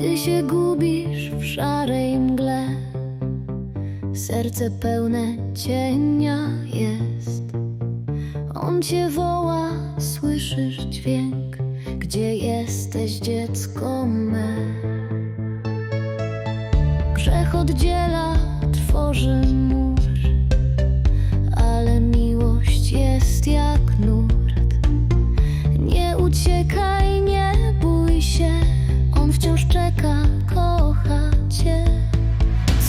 Ty się gubisz w szarej mgle, serce pełne cienia jest. On cię woła, słyszysz dźwięk, gdzie jesteś dziecko me. Grzech oddziela, tworzy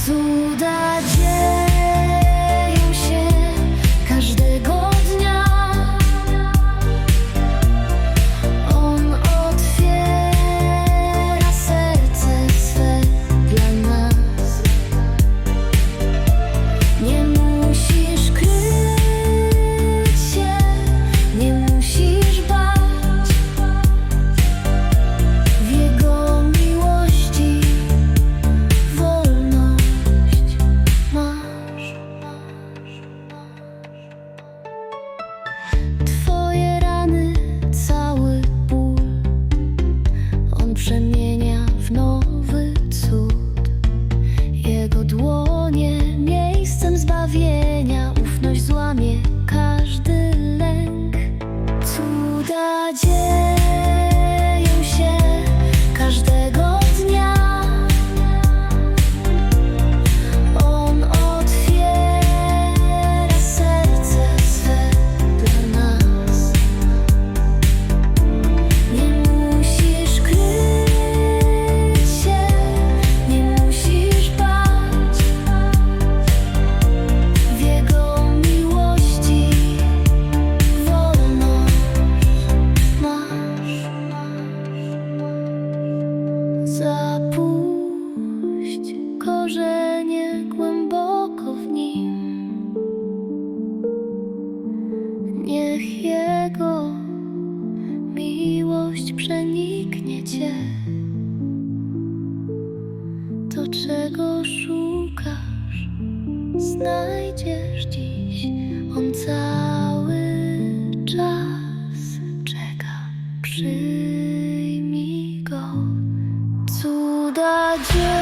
Soldats. Zapuść korzenie głęboko w nim. Niech Jego miłość przeniknie Cię. To, czego szukasz, znajdziesz dziś. On cały the journey.